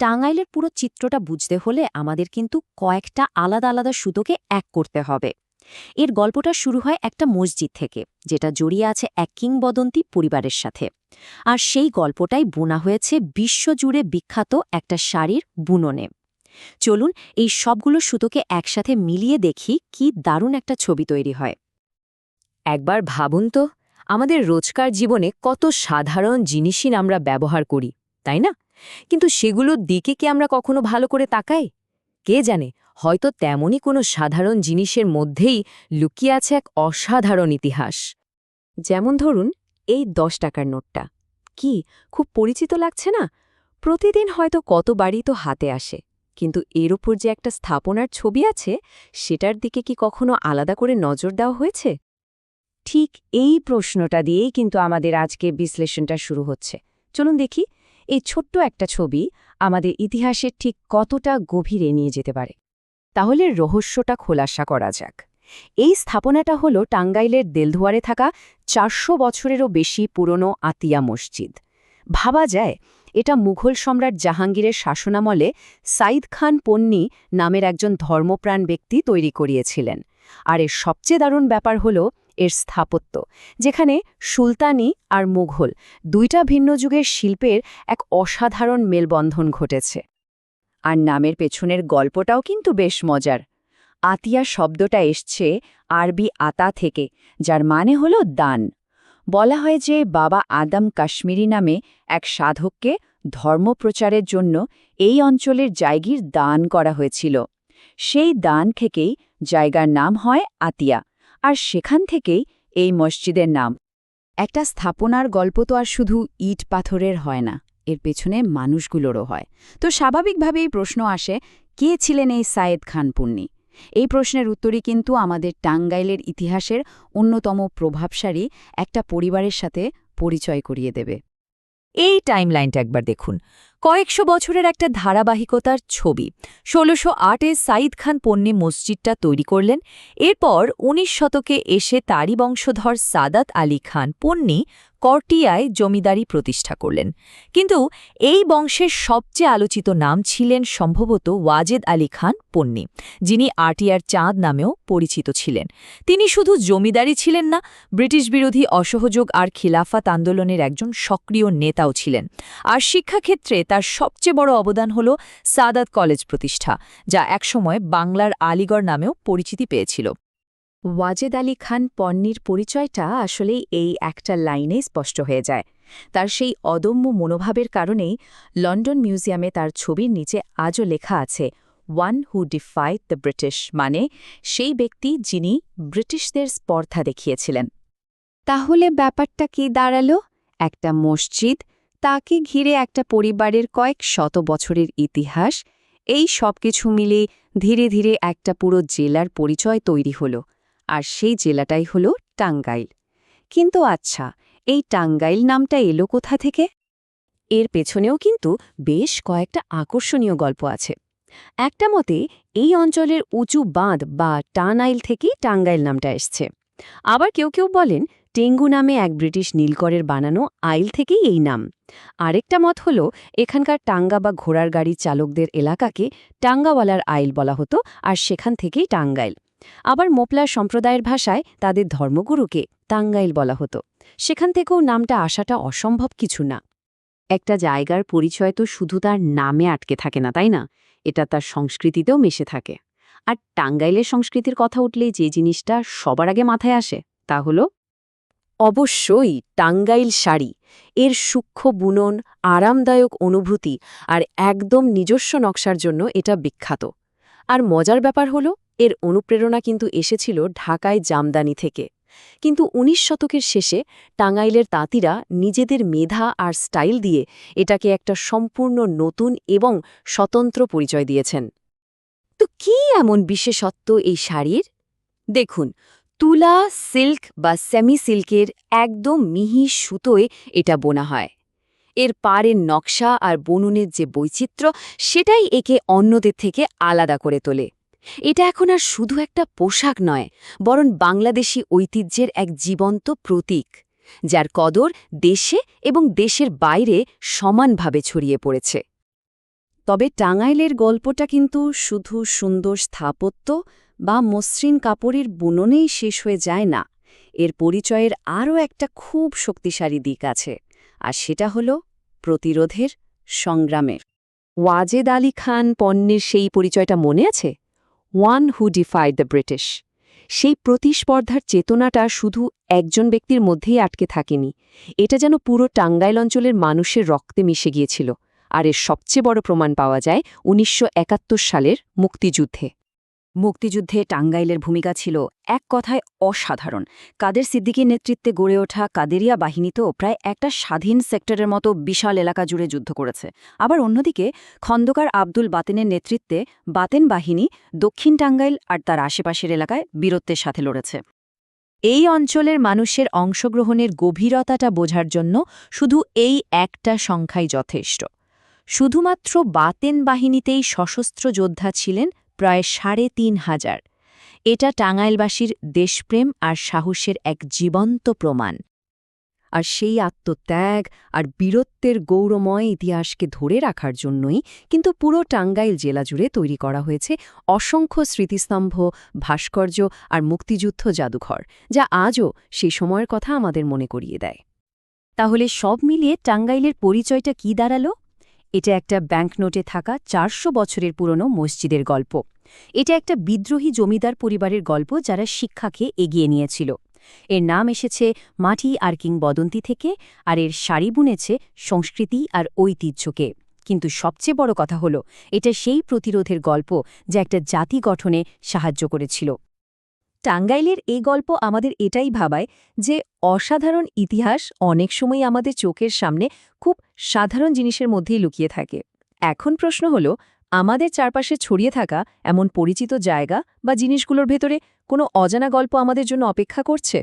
টাঙ্গাইলের পুরো চিত্রটা বুঝতে হলে আমাদের কিন্তু কয়েকটা আলাদা আলাদা সুতোকে এক করতে হবে। এর গল্পটা শুরু হয় একটা মসজিদ থেকে, যেটা জড়িয়ে আছে এক কিংবদন্তি পরিবারের সাথে। আর সেই গল্পটাই বোনা হয়েছে বিশ্বজুড়ে বিখ্যাত একটা শাড়ির বুননে। চলুন এই সবগুলো সুতোকে একসাথে মিলিয়ে দেখি কি দারুণ একটা ছবি তৈরি হয়। একবার ভাবুন তো, আমাদের রোজকার জীবনে কত সাধারণ জিনিসই আমরা ব্যবহার করি, তাই না? কিন্তু সেগুলোর দিকে কি আমরা কখনো ভালো করে তাকাই? কে জানে, হয়তো তেমনই কোনো সাধারণ জিনিসের মধ্যেই লুকিয়ে আছে এক অসাধারণ ইতিহাস। যেমন ধরুন, এই দশ টাকার নোটটা। কি, খুব পরিচিত লাগছে না? প্রতিদিন হয়তো কত বাড়ি তো হাতে আসে। কিন্তু এর ওপর যে একটা স্থাপনার ছবি আছে, সেটার দিকে কি কখনো আলাদা করে নজর দেওয়া হয়েছে? ঠিক এই প্রশ্নটা দিয়েই কিন্তু আমাদের আজকে বিশ্লেষণটা শুরু হচ্ছে। চলুন দেখি এই ছোট্ট একটা ছবি আমাদের ইতিহাসের ঠিক কতটা গভীরে নিয়ে যেতে পারে। তাহলে রহস্যটা খোলাসা করা যাক। এই স্থাপনাটা হল টাঙ্গাইলের দেলধুয়ারে থাকা চারশো বছরেরও বেশি পুরনো আতিয়া মসজিদ। ভাবা যায়, এটা মুঘল সম্রাট জাহাঙ্গীরের শাসনামলে সাইদ খান পন্নী নামের একজন ধর্মপ্রাণ ব্যক্তি তৈরি করিয়েছিলেন। আর এর সবচেয়ে দারুণ ব্যাপার হল এর স্থাপত্য, যেখানে সুলতানি আর মুঘল দুইটা ভিন্ন যুগের শিল্পের এক অসাধারণ মেলবন্ধন ঘটেছে। আর নামের পেছনের গল্পটাও কিন্তু বেশ মজার। আতিয়া শব্দটা এসছে আরবি আতা থেকে, যার মানে হল দান। বলা হয় যে বাবা আদম কাশ্মীরি নামে এক সাধককে ধর্মপ্রচারের জন্য এই অঞ্চলের জায়গির দান করা হয়েছিল। সেই দান থেকেই জায়গার নাম হয় আতিয়া, আর সেখান থেকেই এই মসজিদের নাম। একটা স্থাপনার গল্প তো আর শুধু ইট পাথরের হয় না, এর পেছনে মানুষগুলোরও হয়। তো স্বাভাবিকভাবেই প্রশ্ন আসে, কে ছিলেন এই সায়েদ খান পুন্নি? এই প্রশ্নের উত্তরই কিন্তু আমাদের টাঙ্গাইলের ইতিহাসের অন্যতম প্রভাবশালী একটা পরিবারের সাথে পরিচয় করিয়ে দেবে। এই টাইমলাইনটা একবার দেখুন। কয়েকশো বছরের একটা ধারাবাহিকতার ছবি। ষোলোশো আটে সাঈদ খান পণ্যে মসজিদটা তৈরি করলেন। এরপর উনিশ শতকে এসে তারই বংশধর সাদাত আলী খান পন্নী কর্টিয়ায় জমিদারি প্রতিষ্ঠা করলেন। কিন্তু এই বংশের সবচেয়ে আলোচিত নাম ছিলেন সম্ভবত ওয়াজেদ আলী খান পন্নী, যিনি আটিয়ার চাঁদ নামেও পরিচিত ছিলেন। তিনি শুধু জমিদারি ছিলেন না, ব্রিটিশ বিরোধী অসহযোগ আর খিলাফাত আন্দোলনের একজন সক্রিয় নেতাও ছিলেন। আর শিক্ষাক্ষেত্রে তার সবচেয়ে বড় অবদান হল সাদাত কলেজ প্রতিষ্ঠা, যা একসময় বাংলার আলিগড় নামেও পরিচিতি পেয়েছিল। ওয়াজেদ আলী খান পন্নির পরিচয়টা আসলেই এই একটা লাইনে স্পষ্ট হয়ে যায়। তার সেই অদম্য মনোভাবের কারণেই লন্ডন মিউজিয়ামে তার ছবির নিচে আজও লেখা আছে, one who defied the British মানে সেই ব্যক্তি যিনি ব্রিটিশদের স্পর্ধা দেখিয়েছিলেন। তাহলে ব্যাপারটা কি দাঁড়াল? একটা মসজিদ, তাকে ঘিরে একটা পরিবারের কয়েক শত বছরের ইতিহাস, এই সব কিছু মিলে ধীরে ধীরে একটা পুরো জেলার পরিচয় তৈরি হলো। আর সেই জেলাটাই হল টাঙ্গাইল। কিন্তু আচ্ছা এই টাঙ্গাইল নামটা এলো কোথা থেকে? এর পেছনেও কিন্তু বেশ কয়েকটা আকর্ষণীয় গল্প আছে। একটা মতে, এই অঞ্চলের উঁচু বাঁধ বা টানাইল থেকেই টাঙ্গাইল নামটা এসছে। আবার কেউ কেউ বলেন, টেঙ্গু নামে এক ব্রিটিশ নীলকরের বানানো আইল থেকেই এই নাম। আরেকটা মত হল, এখানকার টাঙ্গা বা ঘোড়ার গাড়ির চালকদের এলাকাকে টাঙ্গাওয়ালার আইল বলা হতো, আর সেখান থেকেই টাঙ্গাইল। আবার মোপলা সম্প্রদায়ের ভাষায় তাদের ধর্মগুরুকে টাঙ্গাইল বলা হতো। সেখান থেকেও নামটা আসাটা অসম্ভব কিছু না। একটা জায়গার পরিচয় তো শুধু তার নামে আটকে থাকে না, তাই না? এটা তার সংস্কৃতিতেও মিশে থাকে। আর টাঙ্গাইলের সংস্কৃতির কথা উঠলে যে জিনিসটা সবার আগে মাথায় আসে, তা হল অবশ্যই টাঙ্গাইল শাড়ি। এর সূক্ষ্ম বুনন, আরামদায়ক অনুভূতি আর একদম নিজস্ব নকশার জন্য এটা বিখ্যাত। আর মজার ব্যাপার হলো এর অনুপ্রেরণা কিন্তু এসেছিল ঢাকায় জামদানি থেকে। কিন্তু উনিশ শতকের শেষে টাঙ্গাইলের তাঁতিরা নিজেদের মেধা আর স্টাইল দিয়ে এটাকে একটা সম্পূর্ণ নতুন এবং স্বতন্ত্র পরিচয় দিয়েছেন। তো কি এমন বিশেষত্ব এই শাড়ির? দেখুন, তুলা, সিল্ক বা সেমি সিল্কের একদম মিহি সুতোয় এটা বোনা হয়। এর পাড়ের নকশা আর বনুনের যে বৈচিত্র্য, সেটাই একে অন্যদের থেকে আলাদা করে তোলে। এটা এখন আর শুধু একটা পোশাক নয়, বরং বাংলাদেশি ঐতিহ্যের এক জীবন্ত প্রতীক, যার কদর দেশে এবং দেশের বাইরে সমানভাবে ছড়িয়ে পড়েছে। তবে টাঙ্গাইলের গল্পটা কিন্তু শুধু সুন্দর স্থাপত্য বা মসৃণ কাপড়ের বুননেই শেষ হয়ে যায় না, এর পরিচয়ের আরও একটা খুব শক্তিশালী দিক আছে, আর সেটা হল প্রতিরোধের সংগ্রামের। ওয়াজেদ আলী খান পণ্যের সেই পরিচয়টা মনে আছে? One who defied the British. সেই প্রতিস্পর্ধার চেতনাটা শুধু একজন ব্যক্তির মধ্যেই আটকে থাকেনি। এটা যেন পুরো টাঙ্গাইল অঞ্চলের মানুষের রক্তে মিশে গিয়েছিল। আর এর সবচেয়ে বড় প্রমাণ পাওয়া যায় উনিশশো একাত্তর সালের মুক্তিযুদ্ধে। মুক্তিযুদ্ধে টাঙ্গাইলের ভূমিকা ছিল এক কথায় অসাধারণ। কাদের সিদ্দিকীর নেতৃত্বে গড়ে ওঠা কাদেরিয়া বাহিনী তো প্রায় একটা স্বাধীন সেক্টরের মতো বিশাল এলাকা জুড়ে যুদ্ধ করেছে। আবার অন্যদিকে, খন্দকার আব্দুল বাতেনের নেতৃত্বে বাতেন বাহিনী দক্ষিণ টাঙ্গাইল আর তার আশেপাশের এলাকায় বীরত্বের সাথে লড়েছে। এই অঞ্চলের মানুষের অংশগ্রহণের গভীরতাটা বোঝার জন্য শুধু এই একটা সংখ্যাই যথেষ্ট। শুধুমাত্র বাতেন বাহিনীতেই সশস্ত্র যোদ্ধা ছিলেন প্রায় সাড়ে তিন হাজার। এটা টাঙ্গাইলবাসীর দেশপ্রেম আর সাহসের এক জীবন্ত প্রমাণ। আর সেই আত্মত্যাগ আর বীরত্বের গৌরময় ইতিহাসকে ধরে রাখার জন্যই কিন্তু পুরো টাঙ্গাইল জেলা জুড়ে তৈরি করা হয়েছে অসংখ্য স্মৃতিস্তম্ভ, ভাস্কর্য আর মুক্তিযুদ্ধ জাদুঘর, যা আজও সেই সময়ের কথা আমাদের মনে করিয়ে দেয়। তাহলে সব মিলিয়ে টাঙ্গাইলের পরিচয়টা কি দাঁড়াল? এটা একটা ব্যাংকনোটে থাকা চারশো বছরের পুরনো মসজিদের গল্প। এটা একটা বিদ্রোহী জমিদার পরিবারের গল্প যারা শিক্ষাকে এগিয়ে নিয়েছিল। এর নাম এসেছে মাটি আর কিংবদন্তি থেকে, আর এর শাড়ি বুনেছে সংস্কৃতি আর ঐতিহ্যকে। কিন্তু সবচেয়ে বড় কথা হল, এটা সেই প্রতিরোধের গল্প যা একটা জাতি গঠনে সাহায্য করেছিল। টাঙ্গাইলের এই গল্প আমাদের এটাই ভাবায় যে অসাধারণ ইতিহাস অনেক সময় আমাদের চোখের সামনে খুব সাধারণ জিনিসের মধ্যেই লুকিয়ে থাকে। এখন প্রশ্ন হল, আমাদের চারপাশে ছড়িয়ে থাকা এমন পরিচিত জায়গা বা জিনিসগুলোর ভেতরে কোনো অজানা গল্প আমাদের জন্য অপেক্ষা করছে?